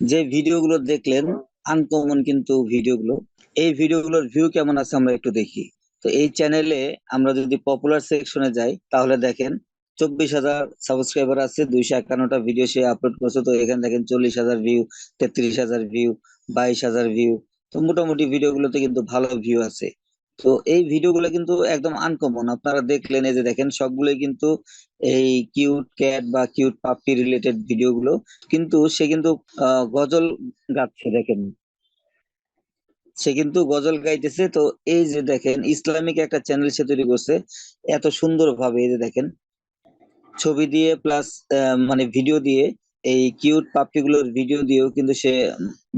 যে ভিডিওগুলো দেখলেন আনকমন কিন্তু ভিডিওগুলো, এই ভিডিওগুলোর ভিউ কেমন আছে আমরা একটু দেখি। তো এই চ্যানেলে আমরা যদি পপুলার সেকশনে যাই, তাহলে দেখেন চব্বিশ হাজার সাবস্ক্রাইবার আছে, দুইশো একান্নটা ভিডিও সে আপলোড করছে। তো এখানে দেখেন চল্লিশ হাজার ভিউ তেত্রিশ হাজার ভিউ বাইশ হাজার ভিউ তো মোটামুটি ভিডিওগুলোতে কিন্তু ভালো ভিউ আছে। তো এই ভিডিওগুলো কিন্তু একদম আনকমন আপনারা দেখলেন, এই যে দেখেন, সবগুলোই কিন্তু এই কিউট ক্যাট বা কিউট পাপ্পি রিলেটেড ভিডিওগুলো কিন্তু সে কিন্তু গজল গাচ্ছে, দেখেন। সে কিন্তু গজল গাইতেছে। তো এই যে দেখেন, ইসলামিক একটা চ্যানেল সে তৈরি করছে, এত সুন্দর ভাবে এই যে দেখেন। ছবি দিয়ে প্লাস মানে ভিডিও দিয়ে এই কিউট পাপ্পি গুলোর ভিডিও দিয়েও কিন্তু সে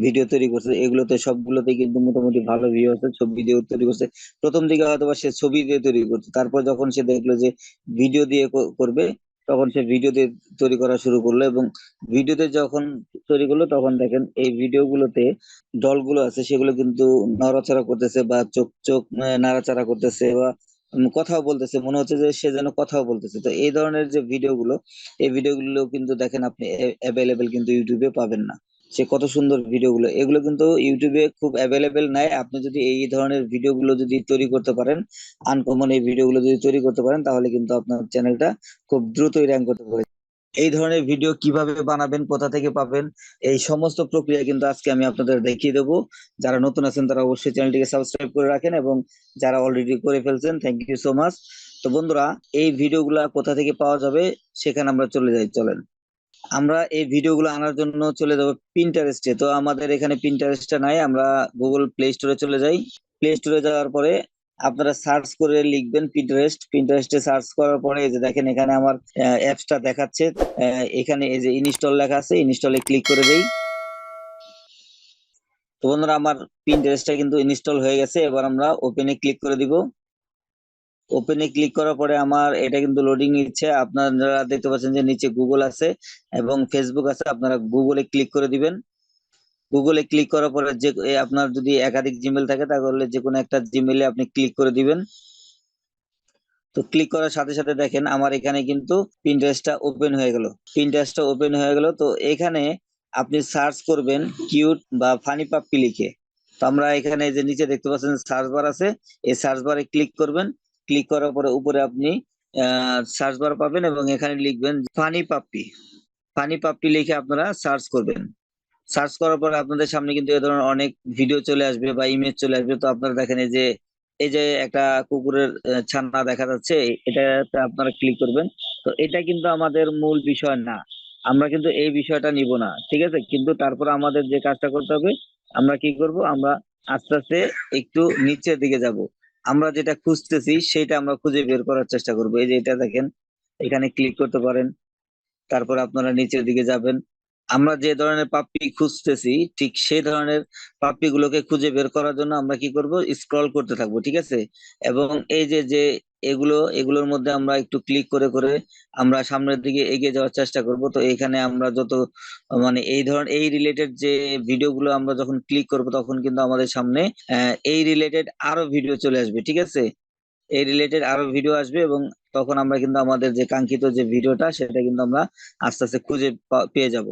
ভিডিও তৈরি করছে। এগুলোতে সবগুলোতে কিন্তু মোটামুটি ভালো ভিউ আছে, ছবি দিয়ে তৈরি করছে। প্রথম দিকে হয়তো সে ছবি দিয়ে তৈরি করছে, তারপর যখন সে দেখল যে ভিডিও দিয়ে করবে, তখন সে ভিডিও দিয়ে তৈরি করা শুরু করল এবং ভিডিওতে যখন তৈরি করল, তখন দেখেন এই ভিডিও গুলোতে ডলগুলো আছে, সেগুলো কিন্তু নড়াচড়া করতেছে বা চোখ চোখ নাড়াচাড়া করতেছে বা কথাও বলতেছে। মনে হচ্ছে যে সে যেন কথাও বলতেছে। তো এই ধরনের যে ভিডিওগুলো, এই ভিডিওগুলো কিন্তু দেখেন আপনি অ্যাভেলেবেল কিন্তু ইউটিউবে পাবেন না। সে কত সুন্দর ভিডিওগুলো। এগুলো কিন্তু ইউটিউবে খুব অ্যাভেলেবেল নাই। আপনি যদি এই ধরনের ভিডিওগুলো যদি তৈরি করতে পারেন আনকমন এই ভিডিওগুলো যদি তৈরি করতে পারেন, তাহলে কিন্তু আপনার চ্যানেলটা খুব দ্রুতই র্যাঙ্ক করতে পারে। এই ধরনের ভিডিও কীভাবে বানাবেন, কোথা থেকে পাবেন, এই সমস্ত প্রক্রিয়া কিন্তু আজকে আমি আপনাদের দেখিয়ে দেবো। যারা নতুন আছেন তারা অবশ্যই চ্যানেলটিকে সাবস্ক্রাইব করে রাখেন এবং যারা অলরেডি করে ফেলছেন থ্যাংক ইউ সো মাচ তো বন্ধুরা, এই ভিডিওগুলা কোথা থেকে পাওয়া যাবে সেখানে আমরা চলে যাই, চলেন। আমরা এই ভিডিওগুলো আনার জন্য চলে যাব পিন্টারেস্টে তো আমাদের এখানে পিন্টারেস্টটা নাই, আমরা গুগল প্লে স্টোরে চলে যাই। প্লে স্টোরে যাওয়ার পরে আপনারা সার্চ করে লিখবেন পিন্টারেস্ট পিন্টারেস্টে সার্চ করার পরে এই যে দেখেন এখানে আমার অ্যাপসটা দেখাচ্ছে। এখানে এই যে ইনস্টল লেখা আছে ইনস্টলে ক্লিক করে দেই। তো বন্ধুরা, আমার পিন্টারেস্টটা কিন্তু ইনস্টল হয়ে গেছে। এবার আমরা ওপেনে ক্লিক করে দিব। ওপেনে ক্লিক করার পরে আমার এটা কিন্তু লোডিং নিচ্ছে। আপনারা দেখতে পাচ্ছেন যে নিচে গুগল আছে এবং ফেসবুক আছে। আপনারা গুগলে ক্লিক করে দিবেন। গুগলে ক্লিক করার পরে যে আপনার যদি একাধিক জিমেল থাকে, তাহলে যে কোনো একটা জিমেলে আপনি ক্লিক করে দিবেন। তো ক্লিক করার সাথে সাথে দেখেন, আমার এখানে কিন্তু পিন্টারেস্টটা ওপেন হয়ে গেল। পিন্টারেস্টটা ওপেন হয়ে গেল। তো এখানে আপনি সার্চ করবেন কিউট বা ফানি পাপ্পি লিখে। তো আমরা এখানে যে নিচে দেখতে পাচ্ছেন সার্চ বার আছে। এই সার্চ বারে ক্লিক করবেন। ক্লিক করার পরে উপরে আপনি সার্চ বার পাবেন এবং এখানে লিখবেন ফানি পাপ্পি ফানি পাপ্পি লিখে আপনারা সার্চ করবেন। সার্চ করার পর আপনাদের সামনে কিন্তু এ ধরনের অনেক ভিডিও চলে আসবে বা ইমেজ চলে আসবে। তো আপনারা দেখেন এই যে এই যে একটা কুকুরের ছানা দেখা যাচ্ছে, এটাতে আপনারা ক্লিক করবেন। তো এটা কিন্তু আমাদের মূল বিষয় না। আমরা কিন্তু এই বিষয়টা নিব না, ঠিক আছে? কিন্তু তারপর আমাদের যে কাজটা করতে হবে, আমরা কি করব? আমরা আস্তে আস্তে একটু নিচের দিকে যাব। আমরা যেটা খুঁজতেছি, সেটা আমরা খুঁজে বের করার চেষ্টা করব। এই যে এটা দেখেন, এখানে ক্লিক করতে পারেন। তারপর আপনারা নিচের দিকে যাবেন। আমরা যে ধরনের পাপ্পি খুঁজতেছি, ঠিক সেই ধরনের পাপ্পি গুলোকে খুঁজে বের করার জন্য আমরা কি করব? স্ক্রল করতে থাকব, ঠিক আছে? এবং এই যে যে এগুলো, এগুলোর মধ্যে আমরা একটু ক্লিক করে করে আমরা সামনের দিকে এগিয়ে যাওয়ার চেষ্টা করব। তো এখানে আমরা যত মানে এই ধরনের এই রিলেটেড যে ভিডিওগুলো আমরা যখন ক্লিক করব, তখন কিন্তু আমাদের সামনে এই রিলেটেড আরও ভিডিও চলে আসবে, ঠিক আছে? এই রিলেটেড আরও ভিডিও আসবে এবং তখন আমরা কিন্তু আমাদের যে কাঙ্ক্ষিত যে ভিডিওটা, সেটা কিন্তু আমরা আস্তে আস্তে খুঁজে পেয়ে যাব।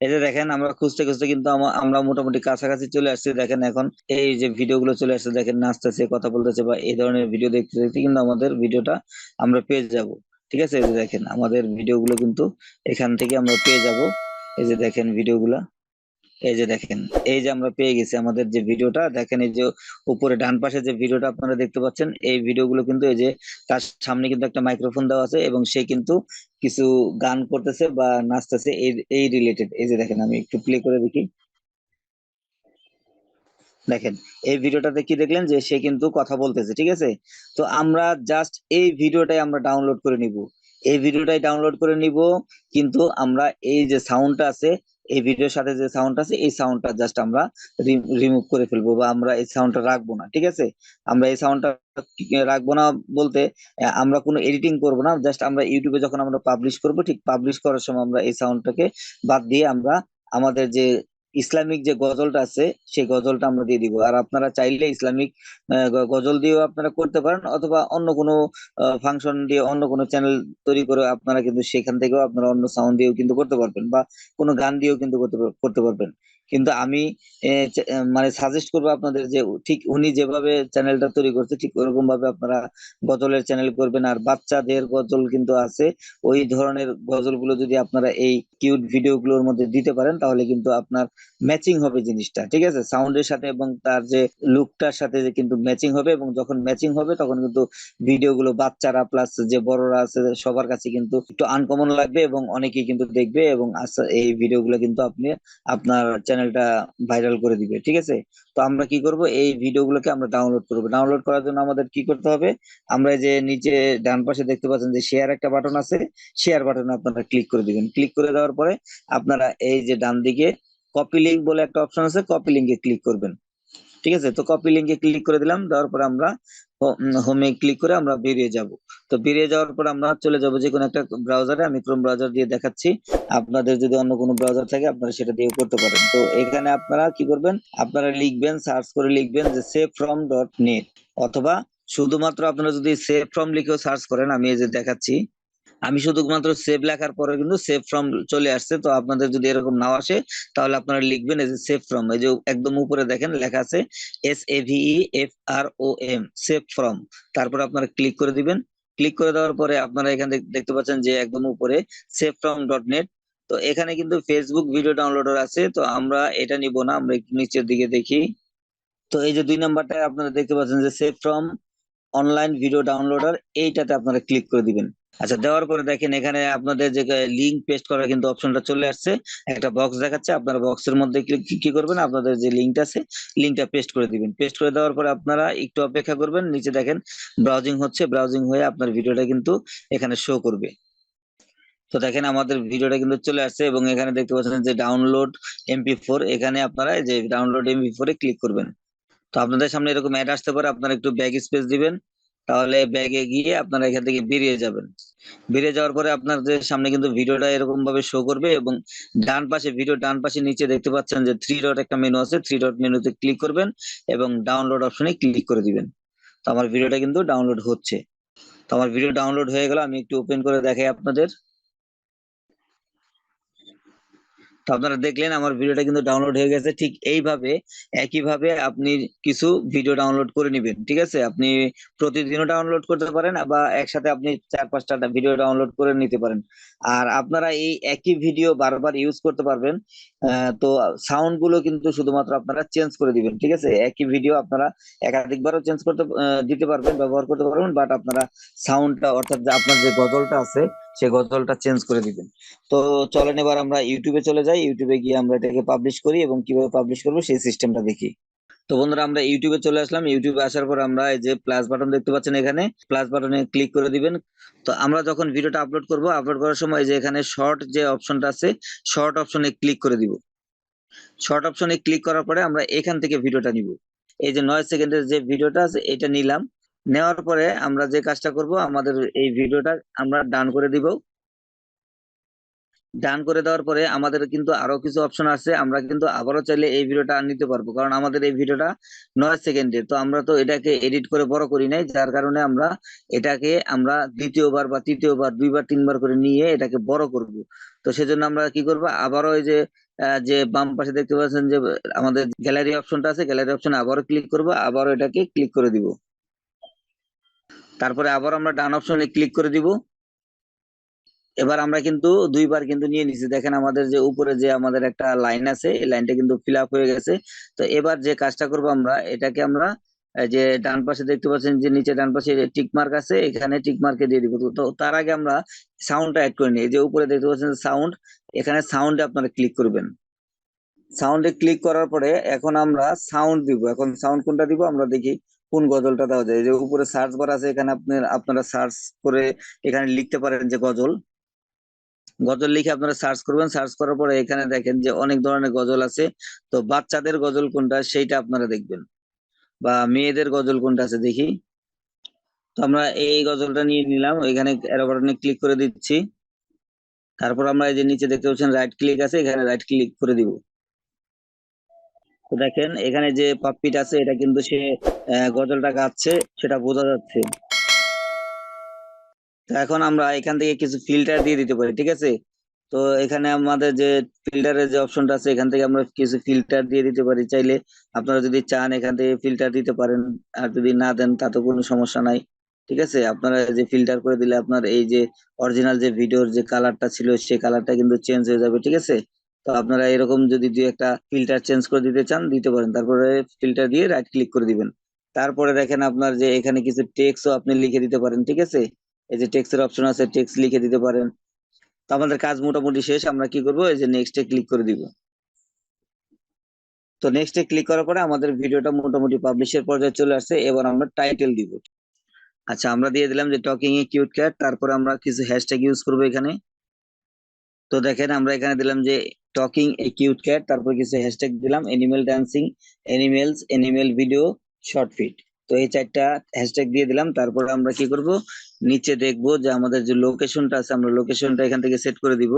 এই যে দেখেন, আমরা খুঁজতে খুঁজতে কিন্তু আমা- আমরা মোটামুটি কাছাকাছি চলে আসছি। দেখেন এখন এই যে ভিডিও গুলো চলে আসছে, দেখেন নাচতেছে, কথা বলতেছে বা এই ধরনের ভিডিও দেখতে দেখতে কিন্তু আমাদের ভিডিওটা আমরা পেয়ে যাব। ঠিক আছে? এই যে দেখেন, আমাদের ভিডিও গুলো কিন্তু এখান থেকে আমরা পেয়ে যাব। এই যে দেখেন ভিডিও গুলা এই যে দেখেন, এই যে আমরা পেয়ে গেছি আমাদের যে ভিডিওটা, দেখেন এই যে উপরে ডান পাশে যে ভিডিওটা আপনারা দেখতে পাচ্ছেন, এই ভিডিওগুলো কিন্তু এই যে তার সামনে কিন্তু একটা মাইক্রোফোন দেওয়া আছে এবং সে কিন্তু কিছু গান করতেছে বা নাচতেছে এই এই রিলেটেড এই যে দেখেন, আমি একটু প্লে করে দেখি। দেখেন, এই ভিডিওটাতে কি দেখলেন যে সে কিন্তু কথা বলতেছে, ঠিক আছে? তো আমরা জাস্ট এই ভিডিওটাই আমরা ডাউনলোড করে নিব। এই ভিডিওটাই ডাউনলোড করে নিব, কিন্তু আমরা এই যে সাউন্ডটা আছে এই ভিডিওর সাথে যে সাউন্ড আছে, এই সাউন্ডটা জাস্ট আমরা রিমুভ করে ফেলব বা আমরা এই সাউন্ডটা রাখব না, ঠিক আছে? আমরা এই সাউন্ডটা রাখব না বলতে আমরা কোনো এডিটিং করব না জাস্ট আমরা ইউটিউবে যখন আমরা পাবলিশ করব, ঠিক পাবলিশ করার সময় আমরা এই সাউন্ডটাকে বাদ দিয়ে আমরা আমাদের যে ইসলামিক যে গজলটা আছে, সেই গজলটা আমরা দিয়ে দিব। আর আপনারা চাইলে ইসলামিক গজল দিয়েও আপনারা করতে পারেন, অথবা অন্য কোনো ফাংশন দিয়ে অন্য কোনো চ্যানেল তৈরি করে আপনারা কিন্তু সেখান থেকেও আপনারা অন্য সাউন্ড দিয়েও কিন্তু করতে পারবেন, বা কোনো গান দিয়েও কিন্তু করতে করতে পারবেন। কিন্তু আমি মানে সাজেস্ট করব আপনাদের যে ঠিক উনি যেভাবে চ্যানেলটা তৈরি করছে, ঠিক ওরকম ভাবে আপনারা গজলের চ্যানেল করবেন। আর বাচ্চাদের গজল কিন্তু আছে। ওই ধরনের গজলগুলো যদি আপনারা এই কিউট ভিডিওগুলোর মধ্যে দিতে পারেন, তাহলে কিন্তু আপনার ম্যাচিং হবে জিনিসটা, ঠিক আছে? সাউন্ডের সাথে এবং তার যে লুকটার সাথে যে কিন্তু ম্যাচিং হবে এবং যখন ম্যাচিং হবে, তখন কিন্তু ভিডিওগুলো বাচ্চারা প্লাস যে বড়রা আছে, সবার কাছে কিন্তু একটু আনকমন লাগবে এবং অনেকেই কিন্তু দেখবে এবং এই ভিডিওগুলো কিন্তু আপনি আপনার চ্যানেলটা ভাইরাল করে দিবে, ঠিক আছে? তো আমরা কি করব? এই ভিডিওগুলোকে আমরা ডাউনলোড করব। ডাউনলোড করার জন্য আমাদের কি করতে হবে? আমরা যে নিচে ডান পাশে দেখতে পাচ্ছেন যে শেয়ার একটা বাটন আছে। শেয়ার বাটনে আপনারা ক্লিক করে দিবেন। ক্লিক করে দেওয়ার পরে আপনারা এই যে ডান দিকে কপি লিঙ্ক বলে একটা অপশন আছে কপি লিঙ্কে ক্লিক করবেন। ঠিক আছে? তো কপি লিঙ্কে ক্লিক করে দিলাম। দেওয়ার পরে আমরা হোমে ক্লিক করে আমরা বেরিয়ে যাব। তো বেরিয়ে যাওয়ার পর আমরা চলে যাব যে কোনো একটা ব্রাউজারে আমি ক্রোম ব্রাউজার দিয়ে দেখাচ্ছি। আপনাদের যদি অন্য কোনো ব্রাউজার থাকে, আপনারা সেটা দিয়ে করতে পারেন। তো এখানে আপনারা কি করবেন? আপনারা লিখবেন সার্চ করে লিখবেন যে সেভ ফ্রম ডট নেট অথবা শুধুমাত্র আপনারা যদি সেভ ফ্রম লিখেও সার্চ করেন, আমি এই যে দেখাচ্ছি। আমি শুধুমাত্র সেভ লেখার পরে কিন্তু সেভ ফ্রম চলে আসছে। তো আপনাদের যদি এরকম নাও আসে, তাহলে আপনারা লিখবেন এই যে সেভ ফ্রম এই যে একদম উপরে দেখেন লেখা আছে S A V E F R O M save from তারপর আপনারা ক্লিক করে দিবেন। ক্লিক করে দেওয়ার পরে আপনারা এখানে দেখতে পাচ্ছেন যে একদম উপরে সেভ ফ্রম ডট নেট তো এখানে কিন্তু ফেসবুক ভিডিও ডাউনলোডার আছে। তো আমরা এটা নিব না, আমরা একটু নিচের দিকে দেখি। তো এই যে দুই নাম্বারটা আপনারা দেখতে পাচ্ছেন যে save from online video downloader এইটাতে আপনারা ক্লিক করে দিবেন। আচ্ছা দেওয়ার পরে দেখেন এখানে আপনাদের যে লিংক পেস্ট করার কিন্তু অপশনটা চলে আসছে। একটা বক্স দেখাচ্ছে, আপনারা বক্সের মধ্যে কি করবেন? আপনাদের যে লিংকটা আছে লিংকটা পেস্ট করে দিবেন। পেস্ট করে দেওয়ার পরে আপনারা একটু অপেক্ষা করবেন। নিচে দেখেন ব্রাউজিং হচ্ছে ব্রাউজিং হয়ে আপনার ভিডিওটা কিন্তু এখানে শো করবে। তো দেখেন আমাদের ভিডিওটা কিন্তু চলে আসছে এবং এখানে দেখতে পাচ্ছেন যে ডাউনলোড এমপি ফোর এখানে আপনারা যে ডাউনলোড এমপি ফোরে ক্লিক করবেন। তো আপনাদের সামনে এরকম অ্যাড আসতে পারে, আপনারা একটু ব্যাগ স্পেস দিবেন। তাহলে ব্যাগে গিয়ে আপনারা এখান থেকে বেরিয়ে যাবেন। বেরিয়ে যাওয়ার পরে আপনাদের সামনে কিন্তু ভিডিওটা এরকম ভাবে শো করবে এবং ডান পাশে ভিডিও ডান পাশে নিচে দেখতে পাচ্ছেন যে থ্রি ডট একটা মেনু আছে। থ্রি ডট মেনুতে ক্লিক করবেন এবং ডাউনলোড অপশনে ক্লিক করে দিবেন। তো আমার ভিডিওটা কিন্তু ডাউনলোড হচ্ছে। তো আমার ভিডিও ডাউনলোড হয়ে গেল। আমি একটু ওপেন করে দেখাই আপনাদের। তো আপনারা দেখলেন আমার ভিডিওটা কিন্তু ডাউনলোড হয়ে গেছে। ঠিক এইভাবে, একইভাবে আপনি কিছু ভিডিও ডাউনলোড করে নেবেন, ঠিক আছে? আপনি প্রতিদিনও ডাউনলোড করতে পারেন বা একসাথে আপনি চার পাঁচটা ভিডিও ডাউনলোড করে নিতে পারেন। আর আপনারা এই একই ভিডিও বারবার ইউজ করতে পারবেন তো সাউন্ডগুলো কিন্তু শুধুমাত্র আপনারা চেঞ্জ করে দিবেন, ঠিক আছে? একই ভিডিও আপনারা একাধিকবারও চেঞ্জ করতে দিতে পারবেন, ব্যবহার করতে পারবেন বাট আপনারা সাউন্ডটা অর্থাৎ আপনার যে গজলটা আছে সেই গজলটা চেঞ্জ করে দিবেন। তো চলেন এবার আমরা ইউটিউবে চলে যাই। ইউটিউবে গিয়ে আমরা এটাকে পাবলিশ করি এবং কীভাবে পাবলিশ করব সেই সিস্টেমটা দেখি। তো বন্ধুরা, আমরা ইউটিউবে চলে আসলাম। ইউটিউবে আসার পর আমরা এই যে প্লাস বাটন দেখতে পাচ্ছেন এখানে প্লাস বাটনে ক্লিক করে দিবেন। তো আমরা যখন ভিডিওটা আপলোড করব আপলোড করার সময় যে এখানে শর্ট যে অপশনটা আছে শর্ট অপশনে ক্লিক করে দিব। শর্ট অপশনে ক্লিক করার পরে আমরা এখান থেকে ভিডিওটা নিব। এই যে নয় সেকেন্ডের যে ভিডিওটা আছে, এটা নিলাম। নেওয়ার পরে আমরা যে কাজটা করব, আমাদের এই ভিডিওটা আমরা ডান করে দিব। ডান করে দেওয়ার পরে আমাদের কিন্তু আরও কিছু অপশন আছে, আমরা কিন্তু আবারও চাইলে এই ভিডিওটা নিতে পারব, কারণ আমাদের এই ভিডিওটা নয় সেকেন্ডের তো আমরা তো এটাকে এডিট করে বড় করি নাই, যার কারণে আমরা এটাকে আমরা দ্বিতীয়বার বা তৃতীয়বার, দুইবার, তিনবার করে নিয়ে এটাকে বড় করব। তো সেজন্য আমরা কি করব, আবারও এই যে যে বাম পাশে দেখতে পাচ্ছেন যে আমাদের গ্যালারি অপশনটা আছে, গ্যালারি অপশন আবারও ক্লিক করব, আবারও এটাকে ক্লিক করে দিব। তারপরে আবার আমরা ডান অপশনে ক্লিক করে দিব। এবার আমরা কিন্তু দুইবার কিন্তু নিয়ে নিছি। দেখেন আমাদের যে উপরে যে আমাদের একটা লাইন আছে, এই লাইনটা কিন্তু ফিল হয়ে গেছে। তো এবার যে কাজটা করব আমরা, এটাকে আমরা যে ডান পাশে দেখতে পাচ্ছেন যে নিচে ডান পাশে টিক মার্ক আছে, এখানে টিক মার্কে দিয়ে দিব। তো তার আগে আমরা সাউন্ডটা অ্যাড করে নিই। যে উপরে দেখতে পাচ্ছেন সাউন্ড এখানে সাউন্ডে আপনারা ক্লিক করবেন। সাউন্ডে ক্লিক করার পরে এখন আমরা সাউন্ড দিব। এখন সাউন্ড কোনটা দিব? আমরা দেখি। কোন গজলটা দেওয়া যায়? যে উপরে সার্চ বার আছে, এখানে আপনার আপনারা সার্চ করে এখানে লিখতে পারেন যে গজল। গজল লিখে আপনারা সার্চ করবেন। সার্চ করার পরে এখানে দেখেন যে অনেক ধরনের গজল আছে। তো বাচ্চাদের গজল কোনটা, সেইটা আপনারা দেখবেন। বা মেয়েদের গজল কোনটা আছে দেখি। তো আমরা এই গজলটা নিয়ে নিলাম। এখানে বাটনে ক্লিক করে দিচ্ছি। তারপর আমরা এই যে নিচে দেখতে পাচ্ছেন রাইট ক্লিক আছে, এখানে রাইট ক্লিক করে দিব। তো দেখেন, এখানে যে পাপ্পিটা আছে, এটা কিন্তু সে গজলটা গাচ্ছে, সেটা বোঝা যাচ্ছে। তো এখন আমরা এখান থেকে কিছু ফিল্টার দিয়ে দিতে পারি, ঠিক আছে? তো এখানে আমাদের যে ফিল্টারের যে অপশনটা আছে, এখান থেকে আমরা কিছু ফিল্টার দিয়ে দিতে পারি। চাইলে আপনারা যদি চান এখান থেকে ফিল্টার দিতে পারেন, আর যদি না দেন তাতে কোনো সমস্যা নাই, ঠিক আছে? আপনারা যে ফিল্টার করে দিলে আপনার এই যে অরিজিনাল যে ভিডিওর যে কালারটা ছিল সেই কালারটা কিন্তু চেঞ্জ হয়ে যাবে, ঠিক আছে? তো আপনারা এরকম যদি দুই একটা ফিল্টার চেঞ্জ করে দিতে চান, দিতে পারেন। তারপরে ফিল্টার দিয়ে রাইট ক্লিক করে দিবেন। তারপরে দেখেন আপনার যে এখানে কিছু টেক্সটও আপনি লিখে দিতে পারেন, ঠিক আছে? এই যে টেক্সটের অপশন আছে টেক্স লিখে দিতে পারেন। তো আমাদের কাজ মোটামুটি শেষ। আমরা কি করব? এই যে নেক্সটে ক্লিক করে দিব। তো নেক্সটে ক্লিক করার পরে আমাদের ভিডিওটা মোটামুটি পাবলিশের পর্যায়ে চলে আসছে। এবার আমরা টাইটেল দিব। আচ্ছা আমরা দিয়ে দিলাম যে টকিং এ কিউট ক্যাট তারপরে আমরা কিছু হ্যাশট্যাগ ইউজ করব এখানে। তো দেখেন আমরা এখানে দিলাম যে টকিং এ কিউট ক্যাট তারপর কিছু হ্যাশট্যাগ দিলাম animal dancing animals animal video short fit তো এই চারটা হ্যাশট্যাগ দিয়ে দিলাম, তারপর আমরা কি করব? নিচে দেখব যে আমাদের যে লোকেশনটা আছে, আমরা লোকেশনটা এখান থেকে সেট করে দিব।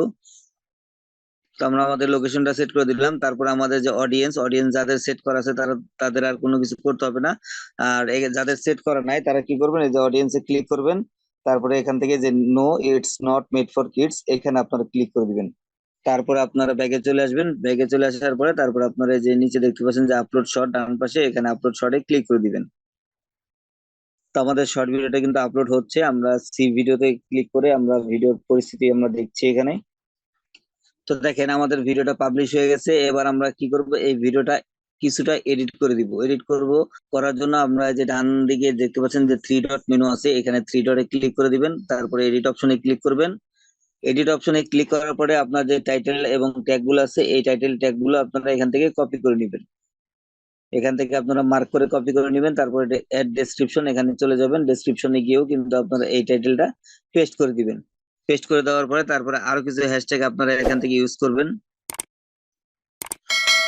তো আমরা আমাদের লোকেশনটা সেট করে দিলাম, তারপর আমাদের যে অডিয়েন্স অডিয়েন্স যাদের সেট করা আছে, তারা, তাদের আর কোনো কিছু করতে হবে না। আর যাদের সেট করা নাই, তারা কি করবেন? এই যে অডিয়েন্সে ক্লিক করবেন। তারপরে এখান থেকে যে no it's not made for kids এখানে আপনারা ক্লিক করে দিবেন। তারপরে আপনারা ব্যাগে চলে আসবেন। ব্যাগে চলে আসার পরে তারপর আপনারা যে নিচে দেখতে পাচ্ছেন যে আপলোড শর্ট ডান পাশে এখানে আপলোড শর্টে ক্লিক করে দিবেন। তো আমাদের শর্ট ভিডিওটা কিন্তু আপলোড হচ্ছে। আমরা সি ভিডিওতে ক্লিক করে আমরা ভিডিওর পরিস্থিতি আমরা দেখছি এখানে। তো দেখেন আমাদের ভিডিওটা পাবলিশ হয়ে গেছে। এবার আমরা কি করব? এই ভিডিওটা কিছুটা এডিট করে দিব। এডিট করব, করার জন্য আমরা যে ডান দিকে দেখতে পাচ্ছেন যে থ্রি ডট মেনু আছে, এখানে থ্রি ডটে ক্লিক করে দিবেন, তারপরে এডিট অপশনে ক্লিক করবেন। এডিট অপশনে ক্লিক করার পরে আপনার যে টাইটেল এবং ট্যাগগুলো আছে, এই টাইটেল ট্যাগগুলো আপনারা এখান থেকে কপি করে নেবেন। এখান থেকে আপনারা মার্ক করে কপি করে নেবেন, তারপরে অ্যাড ডেসক্রিপশন এখানে চলে যাবেন। ডেসক্রিপশনে গিয়েও কিন্তু আপনারা এই টাইটেলটা পেস্ট করে দিবেন। পেস্ট করে দেওয়ার পরে তারপরে আরও কিছু হ্যাশট্যাগ আপনারা এখান থেকে ইউজ করবেন।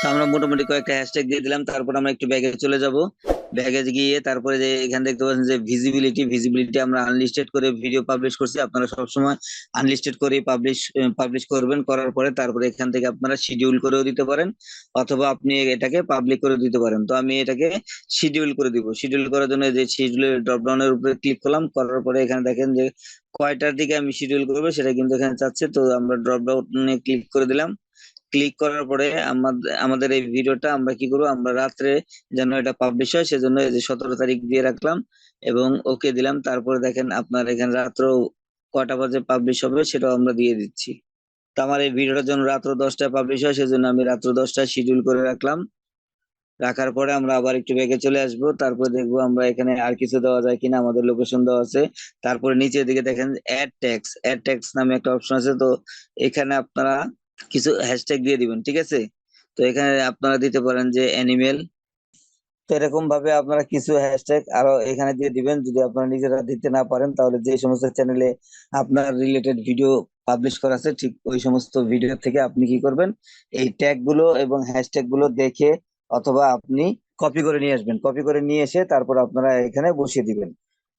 তো আমরা মোটামুটি কয়েকটা হ্যাশট্যাগ দিয়ে দিলাম, তারপর আমরা একটু ব্যাগে চলে যাব। ব্যাগে গিয়ে তারপরে যে এখানে দেখতে পাচ্ছেন যে ভিজিবিলিটি ভিজিবিলিটি আমরা আনলিস্টেড করে ভিডিও পাবলিশ করছি। আপনারা সবসময় আনলিস্টেড করে পাবলিশ পাবলিশ করবেন, করার পরে তারপরে এখান থেকে আপনারা শিডিউল করেও দিতে পারেন, অথবা আপনি এটাকে পাবলিক করে দিতে পারেন। তো আমি এটাকে শিডিউল করে দিব। শিডিউল করার জন্য যে শিডিউলের ড্রপ ডাউনের উপরে ক্লিক করলাম, করার পরে এখানে দেখেন যে কয়টার দিকে আমি শিডিউল করব সেটা কিন্তু এখানে চাচ্ছে। তো আমরা ড্রপ ডাউনে ক্লিক করে দিলাম। ক্লিক করার পরে আমাদের এই ভিডিওটা আমরা কি করব, আমরা রাত্রে যেন এটা পাবলিশ হয়, সেজন্য এই যে সতেরো তারিখ দিয়ে রাখলাম এবং ওকে দিলাম। তারপরে দেখেন আপনার এখানে রাত্র কটা বাজে পাবলিশ হবে সেটাও আমরা দিয়ে দিচ্ছি। তো আমার এই ভিডিওটা যেন রাত্র দশটায় পাবলিশ হয়, সেজন্য আমি রাত্র দশটায় শিডিউল করে রাখলাম। রাখার পরে আমরা আবার একটু ব্যাগে চলে আসব। তারপরে দেখব আমরা এখানে আর কিছু দেওয়া যায় কিনা, আমাদের লোকেশন দেওয়া আছে। তারপরে নিচের দিকে দেখেন অ্যাড ট্যাক্স অ্যাড ট্যাক্স নামে একটা অপশন আছে। তো এখানে আপনারা কিছু হ্যাশট্যাগ দিয়ে দিবেন, ঠিক আছে? তো এখানে আপনারা দিতে পারেন যে অ্যানিমেল তো এরকম ভাবে আপনারা কিছু হ্যাশট্যাগ আরও এখানে দিয়ে দিবেন। যদি আপনারা নিজেরা দিতে না পারেন, তাহলে যে সমস্ত চ্যানেলে আপনার রিলেটেড ভিডিও পাবলিশ করা আছে, ঠিক ওই সমস্ত ভিডিও থেকে আপনি কি করবেন? এই ট্যাগগুলো এবং হ্যাশট্যাগগুলো দেখে অথবা আপনি কপি করে নিয়ে আসবেন। কপি করে নিয়ে এসে তারপর আপনারা এখানে বসিয়ে দিবেন।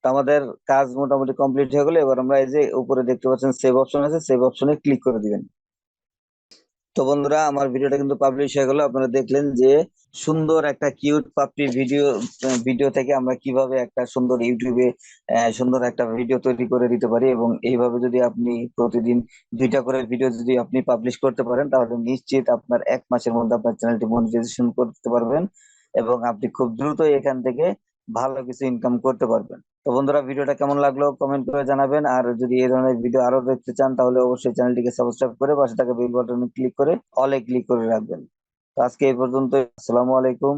তো আমাদের কাজ মোটামুটি কমপ্লিট হয়ে গেলে। এবার আমরা এই যে উপরে দেখতে পাচ্ছেন সেভ অপশন আছে সেভ অপশনে ক্লিক করে দিবেন। তো বন্ধুরা, আমার ভিডিওটা কিন্তু পাবলিশ হয়ে গেল। আপনারা দেখলেন যে সুন্দর একটা কিউট পাপড়ি ভিডিও ভিডিও থেকে আমরা কীভাবে একটা সুন্দর ইউটিউবে সুন্দর একটা ভিডিও তৈরি করে দিতে পারি এবং এইভাবে যদি আপনি প্রতিদিন দুইটা করে ভিডিও যদি আপনি পাবলিশ করতে পারেন, তাহলে নিশ্চিত আপনার এক মাসের মধ্যে আপনার চ্যানেলটি মনিটাইজেশন করতে পারবেন এবং আপনি খুব দ্রুত এখান থেকে ভালো কিছু ইনকাম করতে পারবেন। তো বন্ধুরা, ভিডিওটা কেমন লাগল কমেন্ট করে জানাবেন। আর যদি এই ধরনের ভিডিও আরও দেখতে চান, তাহলে অবশ্যই চ্যানেলটিকে সাবস্ক্রাইব করে পাশে থাকা বেল বাটনে ক্লিক করে অলে ক্লিক করে রাখবেন। তো আজকে এই পর্যন্ত আসসালামু আলাইকুম।